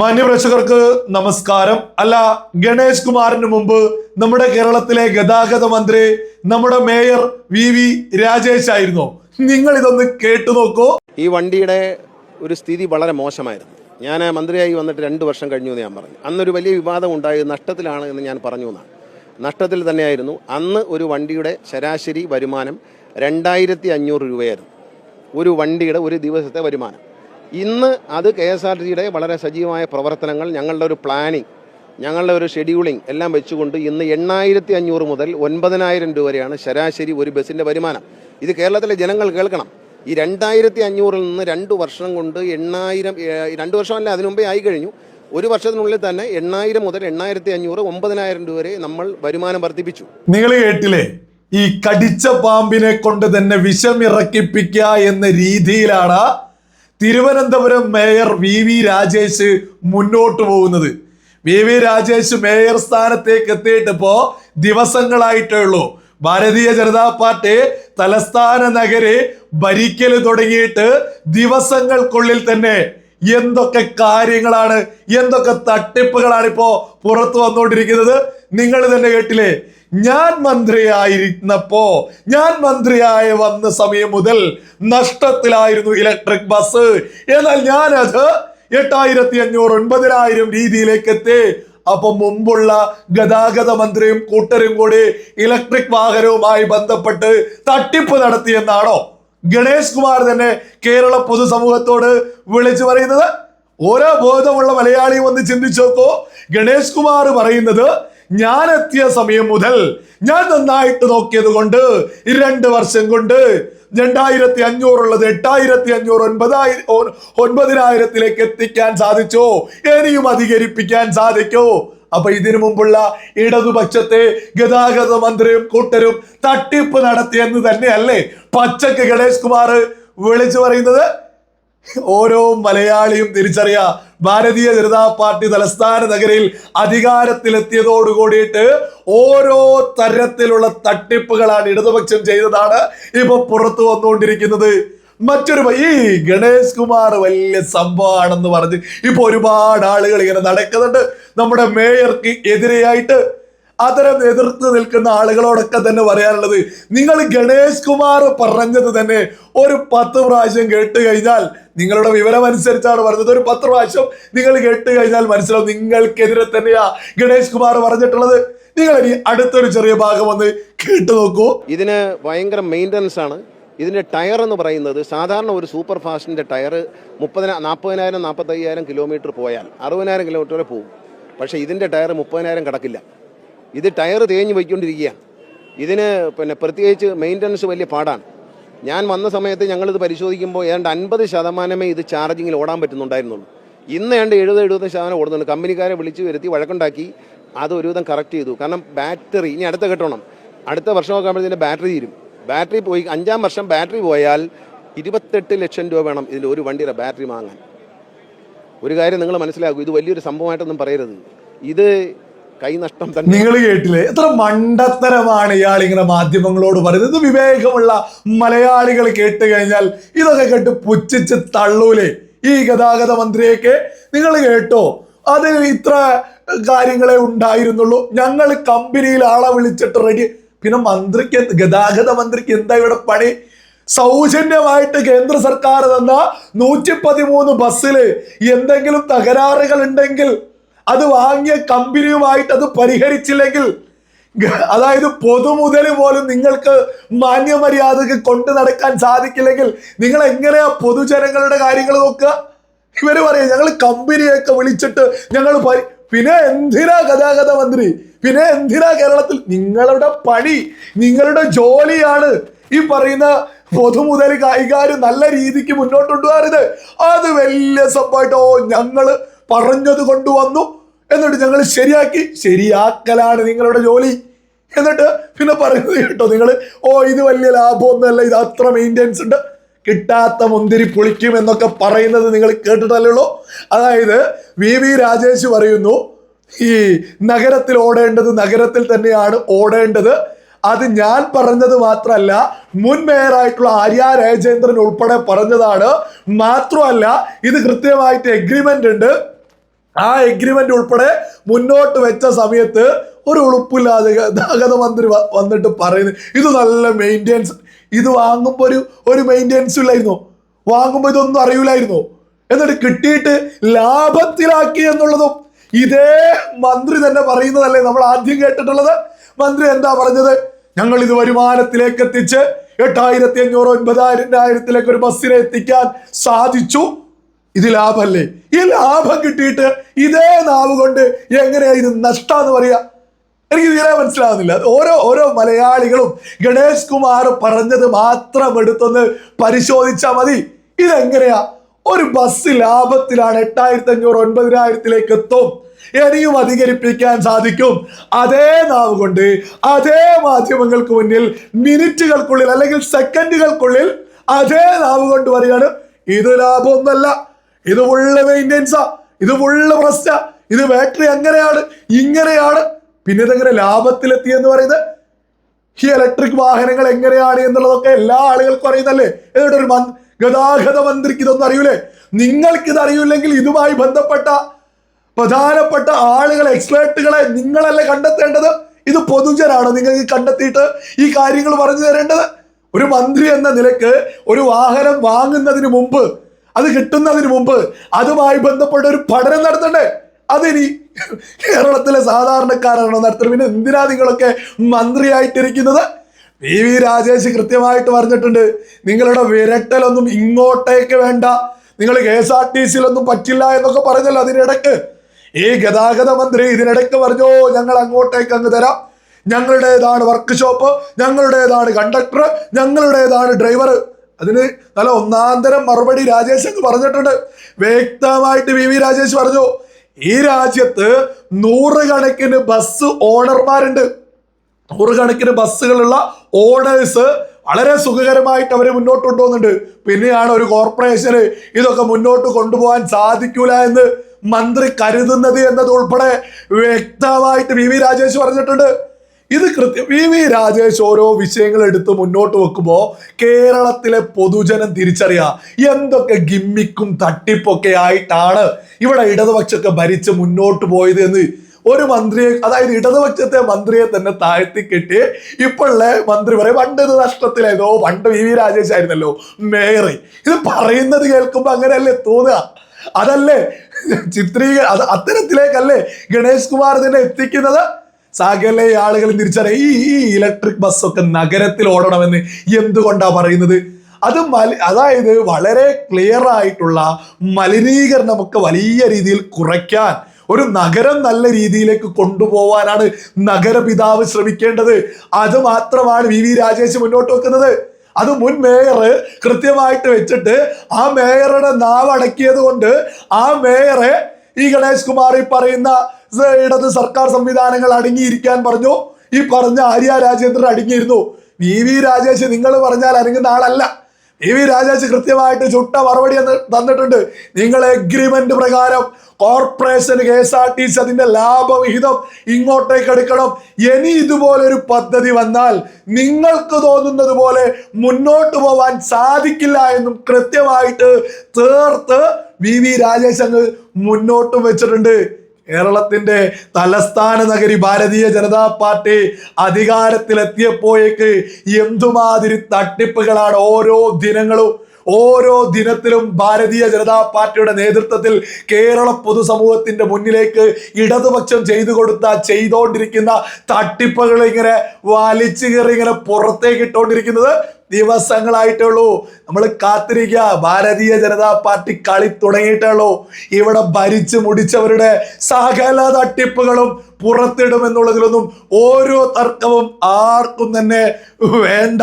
മാന്യപ്രേക്ഷകർക്ക് നമസ്കാരം. അല്ല ഗണേഷ് കുമാറിന് മുമ്പ് നമ്മുടെ കേരളത്തിലെ ഗതാഗത മന്ത്രി നമ്മുടെ മേയർ വി വി രാജേഷ് ആയിരുന്നു. നിങ്ങൾ ഇതൊന്ന് കേട്ടു നോക്കൂ. ഈ വണ്ടിയുടെ ഒരു സ്ഥിതി വളരെ മോശമായിരുന്നു. ഞാൻ മന്ത്രിയായി വന്നിട്ട് രണ്ട് വർഷം കഴിഞ്ഞു എന്ന് ഞാൻ പറഞ്ഞു. അന്നൊരു വലിയ വിവാദം ഉണ്ടായി നഷ്ടത്തിലാണ് എന്ന് ഞാൻ പറഞ്ഞു എന്നാണ്. നഷ്ടത്തിൽ തന്നെയായിരുന്നു. അന്ന് ഒരു വണ്ടിയുടെ ശരാശരി വരുമാനം രണ്ടായിരത്തി അഞ്ഞൂറ് രൂപയായിരുന്നു. ഒരു വണ്ടിയുടെ ഒരു ദിവസത്തെ വരുമാനം. ഇന്ന് അത് കെ എസ് ആർ ടിയുടെ വളരെ സജീവമായ പ്രവർത്തനങ്ങൾ ഞങ്ങളുടെ ഒരു പ്ലാനിങ് ഞങ്ങളുടെ ഒരു ഷെഡ്യൂളിംഗ് എല്ലാം വെച്ചുകൊണ്ട് ഇന്ന് എണ്ണായിരത്തി അഞ്ഞൂറ് മുതൽ ഒൻപതിനായിരം രൂപ വരെയാണ് ശരാശരി ഒരു ബസ്സിന്റെ വരുമാനം. ഇത് കേരളത്തിലെ ജനങ്ങൾ കേൾക്കണം. ഈ രണ്ടായിരത്തി അഞ്ഞൂറിൽ നിന്ന് രണ്ട് വർഷം കൊണ്ട് എണ്ണായിരം രണ്ട് വർഷമല്ല അതിനു മുമ്പേ ആയി കഴിഞ്ഞു. ഒരു വർഷത്തിനുള്ളിൽ തന്നെ എണ്ണായിരം മുതൽ എണ്ണായിരത്തി അഞ്ഞൂറ് ഒമ്പതിനായിരം രൂപ വരെ നമ്മൾ വരുമാനം വർദ്ധിപ്പിച്ചു. നിങ്ങൾ കേട്ടില്ലേ? ഈ കടിച്ച പാമ്പിനെ കൊണ്ട് തന്നെ വിഷമിറക്കിപ്പിക്കുക എന്ന രീതിയിലാണ് Thiruvananthapuram mayor V V Rajesh മുന്നോട്ട് പോകുന്നത്. വി വി രാജേഷ് മേയർ സ്ഥാനത്തേക്ക് എത്തിയിട്ട് ഇപ്പോ ദിവസങ്ങളായിട്ടേ ഉള്ളൂ ഭാരതീയ ജനതാ പാർട്ടി തലസ്ഥാന നഗരെ ഭരിക്കൽ തുടങ്ങിയിട്ട് ദിവസങ്ങൾക്കുള്ളിൽ തന്നെ എന്തൊക്കെ കാര്യങ്ങളാണ് എന്തൊക്കെ തട്ടിപ്പുകളാണ് ഇപ്പോ പുറത്തു വന്നുകൊണ്ടിരിക്കുന്നത്. നിങ്ങൾ തന്നെ കേട്ടില്ലേ? ഞാൻ മന്ത്രിയായിരുന്നപ്പോ ഞാൻ മന്ത്രിയായ വന്ന സമയം മുതൽ നഷ്ടത്തിലായിരുന്നു ഇലക്ട്രിക് ബസ്. എന്നാൽ ഞാനത് എട്ടായിരത്തി അഞ്ഞൂറ് ഒൻപതിനായിരം രീതിയിലേക്ക് എത്തി അപ്പൊ മുമ്പുള്ള ഗതാഗത മന്ത്രിയും കൂട്ടരും കൂടി ഇലക്ട്രിക് വാഹനവുമായി ബന്ധപ്പെട്ട് തട്ടിപ്പ് നടത്തിയെന്നാണോ ഗണേഷ് കുമാർ തന്നെ കേരള പൊതുസമൂഹത്തോട് വിളിച്ചു പറയുന്നത്. ഓരോ ബോധമുള്ള മലയാളിയും ഒന്ന് ചിന്തിച്ചു നോക്കോ. ഗണേഷ് കുമാർ പറയുന്നത് ഞാൻ എത്തിയ സമയം മുതൽ ഞാൻ നന്നായിട്ട് നോക്കിയത് കൊണ്ട് രണ്ട് വർഷം കൊണ്ട് രണ്ടായിരത്തി അഞ്ഞൂറുള്ളത് എട്ടായിരത്തി അഞ്ഞൂറ് ഒൻപതായിരം ഒൻപതിനായിരത്തിലേക്ക് എത്തിക്കാൻ സാധിച്ചോ? ഇനിയും അധികരിപ്പിക്കാൻ സാധിക്കോ? അപ്പൊ ഇതിനു മുമ്പുള്ള ഇടതുപക്ഷത്തെ ഗതാഗത മന്ത്രിയും കൂട്ടരും തട്ടിപ്പ് നടത്തിയെന്ന് തന്നെയല്ലേ? പച്ചക്ക് ഗണേഷ് കുമാർ വിളിച്ചു പറയുന്നത് ഓരോ മലയാളിയും തിരിച്ചറിയാ ഭാരതീയ ജനതാ പാർട്ടി തലസ്ഥാന നഗരിൽ അധികാരത്തിലെത്തിയതോടുകൂടിയിട്ട് ഓരോ തരത്തിലുള്ള തട്ടിപ്പുകളാണ് ഇടതുപക്ഷം ചെയ്തതാണ് ഇപ്പൊ പുറത്തു വന്നുകൊണ്ടിരിക്കുന്നത്. മറ്റൊരു ഈ ഗണേഷ് കുമാർ വലിയ സംഭവമാണെന്ന് പറഞ്ഞ് ഇപ്പൊ ഒരുപാട് ആളുകൾ ഇങ്ങനെ നടക്കുന്നുണ്ട്. നമ്മുടെ മേയർക്ക് എതിരെയായിട്ട് അത്തരം എതിർത്ത് നിൽക്കുന്ന ആളുകളോടൊക്കെ തന്നെ പറയാനുള്ളത്. നിങ്ങൾ ഗണേഷ് കുമാർ പറഞ്ഞത് തന്നെ ഒരു പത്ത് പ്രാവശ്യം കേട്ട് കഴിഞ്ഞാൽ നിങ്ങളുടെ വിവരം അനുസരിച്ചാണ് പറഞ്ഞത്. ഒരു പത്ത് പ്രാവശ്യം നിങ്ങൾ കേട്ട് കഴിഞ്ഞാൽ മനസ്സിലാവും നിങ്ങൾക്കെതിരെ തന്നെയാ ഗണേഷ് കുമാർ പറഞ്ഞിട്ടുള്ളത്. നിങ്ങൾ ഇനി അടുത്തൊരു ചെറിയ ഭാഗം വന്ന് കേട്ടു നോക്കൂ. ഇതിന് ഭയങ്കര മെയിന്റനൻസ് ആണ്. ഇതിന്റെ ടയർ എന്ന് പറയുന്നത് സാധാരണ ഒരു സൂപ്പർ ഫാസ്റ്റിന്റെ ടയർ മുപ്പതിന നാൽപ്പതിനായിരം നാൽപ്പത്തയ്യായിരം കിലോമീറ്റർ പോയാൽ അറുപതിനായിരം കിലോമീറ്റർ വരെ പോകും. പക്ഷേ ഇതിന്റെ ടയർ മുപ്പതിനായിരം കടക്കില്ല. ഇത് ടയർ തേഞ്ഞ് പോയിക്കൊണ്ടിരിക്കുകയാണ് ഇതിന് പിന്നെ പ്രത്യേകിച്ച് മെയിന്റനൻസ് വലിയ പാടാണ്. ഞാൻ വന്ന സമയത്ത് ഞങ്ങളിത് പരിശോധിക്കുമ്പോൾ ഏതാണ്ട് അൻപത് ശതമാനമേ ഇത് ചാർജിങ്ങിൽ ഓടാൻ പറ്റുന്നുണ്ടായിരുന്നുള്ളൂ. ഇന്ന് ഏതാണ്ട് എഴുപത് എഴുപത് ശതമാനം ഓടുന്നുണ്ട്. കമ്പനിക്കാരെ വിളിച്ച് വരുത്തി വഴക്കുണ്ടാക്കി അത് ഒരുവിധം കറക്റ്റ് ചെയ്തു. കാരണം ബാറ്ററി ഇനി അടുത്ത കെട്ടണം അടുത്ത വർഷമൊക്കെ ആകുമ്പോഴത്തേന് ബാറ്ററി തീരും. ബാറ്ററി പോയി അഞ്ചാം വർഷം ബാറ്ററി പോയാൽ ഇരുപത്തെട്ട് ലക്ഷം രൂപ വേണം ഇതിൽ ഒരു വണ്ടിയുടെ ബാറ്ററി വാങ്ങാൻ. ഒരു കാര്യം നിങ്ങൾ മനസ്സിലാക്കൂ ഇത് വലിയൊരു സംഭവമായിട്ടൊന്നും പറയരുത്. ഇത് കൈനഷ്ടം തന്നെ. നിങ്ങൾ കേട്ടില്ലേ? എത്ര മണ്ടത്തരമാണ് ഇയാൾ ഇങ്ങനെ മാധ്യമങ്ങളോട് പറയുന്നത്. ഇത് വിവേകമുള്ള മലയാളികൾ കേട്ട് കഴിഞ്ഞാൽ ഇതൊക്കെ കേട്ട് പുച്ഛിച്ച് തള്ളൂലേ. ഈ ഗതാഗത മന്ത്രിയൊക്കെ നിങ്ങൾ കേട്ടോ? അതിൽ ഇത്ര കാര്യങ്ങളെ ഉണ്ടായിരുന്നുള്ളൂ. ഞങ്ങൾ കമ്പനിയിൽ ആളെ വിളിച്ചിട്ട് റെഡി പിന്നെ മന്ത്രിക്ക് ഗതാഗത മന്ത്രിക്ക് എന്താ ഇവിടെ പണി? സൗജന്യമായിട്ട് കേന്ദ്ര സർക്കാർ തന്ന നൂറ്റി പതിമൂന്ന് ബസ്സിൽ എന്തെങ്കിലും തകരാറുകൾ ഉണ്ടെങ്കിൽ അത് വാങ്ങിയ കമ്പനിയുമായിട്ട് അത് പരിഹരിച്ചില്ലെങ്കിൽ അതായത് പൊതുമുതൽ പോലും നിങ്ങൾക്ക് മാന്യമര്യാദക്ക് കൊണ്ടു നടക്കാൻ സാധിക്കില്ലെങ്കിൽ നിങ്ങൾ എങ്ങനെയാ പൊതുജനങ്ങളുടെ കാര്യങ്ങൾ നോക്കുക? ഇവർ പറയും ഞങ്ങൾ കമ്പനിയൊക്കെ വിളിച്ചിട്ട് ഞങ്ങൾ പിന്നെ എന്തിനാ ഗതാഗത മന്ത്രി? പിന്നെ എന്തിനാ കേരളത്തിൽ? നിങ്ങളുടെ പണി നിങ്ങളുടെ ജോലിയാണ്. ഈ പറയുന്ന പൊതുമുതൽ കൈകാര്യം നല്ല രീതിക്ക് മുന്നോട്ട് കൊണ്ടുപോകരുത് അത് വലിയ സംഭവമായിട്ട് ഞങ്ങൾ പറഞ്ഞത് കൊണ്ടുവന്നു. എന്നിട്ട് ഞങ്ങൾ ശരിയാക്കി. ശരിയാക്കലാണ് നിങ്ങളുടെ ജോലി. എന്നിട്ട് പിന്നെ പറയുന്നത് കേട്ടോ നിങ്ങൾ ഓ ഇത് വലിയ ലാഭമൊന്നുമല്ല. ഇത് അത്ര മെയിന്റെനൻസ് ഉണ്ട്. കിട്ടാത്ത മുന്തിരി പൊളിക്കും എന്നൊക്കെ പറയുന്നത് നിങ്ങൾ കേട്ടിട്ടല്ലേ അതായത് വി. വി. രാജേഷ് പറയുന്നു ഈ നഗരത്തിൽ ഓടേണ്ടത് നഗരത്തിൽ തന്നെയാണ് ഓടേണ്ടത്. അത് ഞാൻ പറഞ്ഞത് മാത്രമല്ല മുൻ മേയറായിട്ടുള്ള ആര്യ രാജേന്ദ്രൻ ഉൾപ്പെടെ പറഞ്ഞതാണ്. മാത്രമല്ല ഇത് കൃത്യമായിട്ട് എഗ്രിമെന്റ് ഉണ്ട്. ആ എഗ്രിമെന്റ് ഉൾപ്പെടെ മുന്നോട്ട് വെച്ച സമയത്ത് ഒരു ഉളുപ്പില്ലാതെ ഗതാഗത മന്ത്രി വന്നിട്ട് പറയുന്നത് ഇത് നല്ല മെയിന്റെനൻസ് ഇത് വാങ്ങുമ്പോൾ ഒരു ഒരു മെയിന്റെനൻസ് ഇല്ലായിരുന്നു. വാങ്ങുമ്പോൾ ഇതൊന്നും അറിയില്ലായിരുന്നു. എന്നിട്ട് കിട്ടിയിട്ട് ലാഭത്തിലാക്കി എന്നുള്ളതും ഇതേ മന്ത്രി തന്നെ പറയുന്നതല്ലേ നമ്മൾ ആദ്യം കേട്ടിട്ടുള്ളത്. മന്ത്രി എന്താ പറഞ്ഞത്? ഞങ്ങൾ ഇത് വരുമാനത്തിലേക്ക് എത്തിച്ച് എട്ടായിരത്തി അഞ്ഞൂറ് ഒൻപതായിരത്തിലേക്ക് ഒരു ബസ്സിനെ എത്തിക്കാൻ സാധിച്ചു. ഇത് ലാഭമല്ലേ ഈ ലാഭം കിട്ടിയിട്ട് ഇതേ നാവ് കൊണ്ട് എങ്ങനെയാ ഇത് നഷ്ടമെന്ന് പറയാ? എനിക്ക് തീരെ മനസ്സിലാവുന്നില്ല. ഓരോ ഓരോ മലയാളികളും ഗണേഷ് കുമാർ പറഞ്ഞത് മാത്രം എടുത്തൊന്ന് പരിശോധിച്ചാൽ മതി. ഇതെങ്ങനെയാ? ഒരു ബസ് ലാഭത്തിലാണ് എട്ടായിരത്തി അഞ്ഞൂറ് ഒൻപതിനായിരത്തിലേക്ക് എത്തും. ഇനിയും അധികരിപ്പിക്കാൻ സാധിക്കും. അതേ നാവ് കൊണ്ട് അതേ മാധ്യമങ്ങൾക്ക് മുന്നിൽ മിനിറ്റുകൾക്കുള്ളിൽ അല്ലെങ്കിൽ സെക്കൻഡുകൾക്കുള്ളിൽ അതേ നാവ് കൊണ്ട് പറയാണ് ഇത് ലാഭമൊന്നല്ല ഇത് ഫുള്ള് മെയിന്റെനൻസാ ഇത് ഫുള്ള് പ്രശ്ന. ഇത് ബാറ്ററി അങ്ങനെയാണ് ഇങ്ങനെയാണ്. പിന്നെ ഇതെങ്ങനെ ലാഭത്തിലെത്തി എന്ന് പറയുന്നത്? ഈ ഇലക്ട്രിക് വാഹനങ്ങൾ എങ്ങനെയാണ് എന്നുള്ളതൊക്കെ എല്ലാ ആളുകൾക്കും അറിയുന്നല്ലേ എന്നിട്ട് ഒരു ഗതാഗത മന്ത്രിക്ക് ഇതൊന്നും അറിയൂലേ? നിങ്ങൾക്ക് ഇത് അറിയില്ലെങ്കിൽ ഇതുമായി ബന്ധപ്പെട്ട പ്രധാനപ്പെട്ട ആളുകളെ എക്സ്പേർട്ടുകളെ നിങ്ങളല്ലേ കണ്ടെത്തേണ്ടത്? ഇത് പൊതുജനാണ് നിങ്ങൾക്ക് കണ്ടെത്തിയിട്ട് ഈ കാര്യങ്ങൾ പറഞ്ഞു തരേണ്ടത്? ഒരു മന്ത്രി എന്ന നിലയ്ക്ക് ഒരു വാഹനം വാങ്ങുന്നതിന് മുമ്പ് അത് കിട്ടുന്നതിന് മുമ്പ് അതുമായി ബന്ധപ്പെട്ട ഒരു പഠനം നടത്തണ്ടേ? അതിനി കേരളത്തിലെ സാധാരണക്കാരാണോ നടത്തുന്നത്. പിന്നെ എന്തിനാ നിങ്ങളൊക്കെ മന്ത്രിയായിട്ടിരിക്കുന്നത്? P V. രാജേഷ് കൃത്യമായിട്ട് പറഞ്ഞിട്ടുണ്ട്. നിങ്ങളുടെ വിരട്ടലൊന്നും ഇങ്ങോട്ടേക്ക് വേണ്ട. നിങ്ങൾ കെ എസ് ആർ ടി സിയിലൊന്നും പറ്റില്ല എന്നൊക്കെ പറഞ്ഞല്ലോ അതിനിടക്ക് ഈ ഗതാഗത മന്ത്രി ഇതിനിടയ്ക്ക് പറഞ്ഞോ ഞങ്ങൾ അങ്ങോട്ടേക്ക് അങ്ങ് തരാം. ഞങ്ങളുടേതാണ് വർക്ക്ഷോപ്പ് ഞങ്ങളുടേതാണ് കണ്ടക്ടർ ഞങ്ങളുടേതാണ് ഡ്രൈവർ അതിന് നല്ല ഒന്നാന്തരം മറുപടി രാജേഷ് അങ്ങ് പറഞ്ഞിട്ടുണ്ട്. വ്യക്തമായിട്ട് വി വി രാജേഷ് പറഞ്ഞു ഈ രാജ്യത്ത് നൂറുകണക്കിന് ബസ് ഓണർമാരുണ്ട് നൂറുകണക്കിന് ബസ്സുകളുള്ള ഓണേഴ്സ് വളരെ സുഖകരമായിട്ട് അവർ മുന്നോട്ട് കൊണ്ടുപോകുന്നുണ്ട്. പിന്നെയാണ് ഒരു കോർപ്പറേഷന് ഇതൊക്കെ മുന്നോട്ട് കൊണ്ടുപോകാൻ സാധിക്കൂല എന്ന് മന്ത്രി കരുതുന്നത് എന്നത് ഉൾപ്പെടെ വ്യക്തമായിട്ട് വി വി രാജേഷ് പറഞ്ഞിട്ടുണ്ട്. ഇത് കൃത്യം വി വി രാജേഷ് ഓരോ വിഷയങ്ങൾ എടുത്ത് മുന്നോട്ട് വെക്കുമ്പോൾ കേരളത്തിലെ പൊതുജനം തിരിച്ചറിയുക എന്തൊക്കെ ഗിമ്മിക്കും തട്ടിപ്പൊക്കെ ആയിട്ടാണ് ഇവിടെ ഇടതുപക്ഷമൊക്കെ ഭരിച്ച് മുന്നോട്ട് പോയത് എന്ന് ഒരു മന്ത്രിയെ അതായത് ഇടതുപക്ഷത്തെ മന്ത്രിയെ തന്നെ താഴ്ത്തി കെട്ടി ഇപ്പോഴുള്ള മന്ത്രി പറയും പണ്ട് ഇത് നഷ്ടത്തിലായിരുന്നു. പണ്ട് വി വി രാജേഷ് ആയിരുന്നല്ലോ. മേയർ ഇത് പറയുന്നത് കേൾക്കുമ്പോൾ അങ്ങനെയല്ലേ തോന്നുക? അതല്ലേ ചിത്രീക അത് അത്തരത്തിലേക്കല്ലേ ഗണേഷ് കുമാർ തന്നെ എത്തിക്കുന്നത്? സകല ആളുകളും തിരിച്ചറിയാം. ഈ ഈ ഇലക്ട്രിക് ബസ്സൊക്കെ നഗരത്തിൽ ഓടണമെന്ന് എന്തുകൊണ്ടാ പറയുന്നത്? അത് മലി അതായത് വളരെ ക്ലിയർ ആയിട്ടുള്ള മലിനീകരണമൊക്കെ വലിയ രീതിയിൽ കുറയ്ക്കാൻ ഒരു നഗരം നല്ല രീതിയിലേക്ക് കൊണ്ടുപോവാനാണ് നഗരപിതാവ് ശ്രമിക്കേണ്ടത്. അത് മാത്രമാണ് വി വി രാജേഷ് മുന്നോട്ട് വെക്കുന്നത്. അത് മുൻ മേയർ കൃത്യമായിട്ട് വെച്ചിട്ട് ആ മേയറുടെ നാവ് അടക്കിയത് കൊണ്ട് ആ മേയറെ ഈ ഗണേഷ് കുമാർ ഈ പറയുന്ന ഇടത് സർക്കാർ സംവിധാനങ്ങൾ അടങ്ങിയിരിക്കാൻ പറഞ്ഞു. ഈ പറഞ്ഞ ആര്യ രാജേന്ദ്രൻ അടങ്ങിയിരുന്നു. വി വി രാജേഷ് നിങ്ങൾ പറഞ്ഞാൽ അനങ്ങുന്ന ആളല്ല. വി വി രാജേഷ് കൃത്യമായിട്ട് ചുട്ട മറുപടി തന്നിട്ടുണ്ട്. നിങ്ങൾ എഗ്രിമെന്റ് പ്രകാരം corporation K S R T C അതിന്റെ ലാഭവിഹിതം ഇങ്ങോട്ടേക്ക് എടുക്കണം. ഇനി ഇതുപോലെ ഒരു പദ്ധതി വന്നാൽ നിങ്ങൾക്ക് തോന്നുന്നത് പോലെ മുന്നോട്ട് പോവാൻ സാധിക്കില്ല എന്നും കൃത്യമായിട്ട് തീർത്ത് വി വി രാജേഷ് അങ്ങ് മുന്നോട്ടും വെച്ചിട്ടുണ്ട്. കേരളത്തിന്റെ തലസ്ഥാന നഗരി ഭാരതീയ ജനതാ പാർട്ടി അധികാരത്തിലെത്തിയപ്പോഴേക്ക് എന്തുമാതിരി തട്ടിപ്പുകളാണ് ഓരോ ദിനങ്ങളും ഓരോ ദിനത്തിലും ഭാരതീയ ജനതാ പാർട്ടിയുടെ നേതൃത്വത്തിൽ കേരള പൊതുസമൂഹത്തിന്റെ മുന്നിലേക്ക് ഇടതുപക്ഷം ചെയ്തു കൊടുത്ത ചെയ്തുകൊണ്ടിരിക്കുന്ന തട്ടിപ്പുകൾ ഇങ്ങനെ വലിച്ചു കയറി ഇങ്ങനെ പുറത്തേക്ക് ഇട്ടുകൊണ്ടിരിക്കുന്നത് ദിവസങ്ങളായിട്ടേ ഉള്ളൂ നമ്മൾ കാത്തിരിക്കുക ഭാരതീയ ജനതാ പാർട്ടി കളി തുടങ്ങിയിട്ടേ ഉള്ളൂ ഇവിടെ ഭരിച്ചു മുടിച്ചവരുടെ സകല തട്ടിപ്പുകളും പുറത്തിടുമെന്നുള്ളതിലൊന്നും ഓരോ തർക്കവും ആർക്കും തന്നെ വേണ്ട.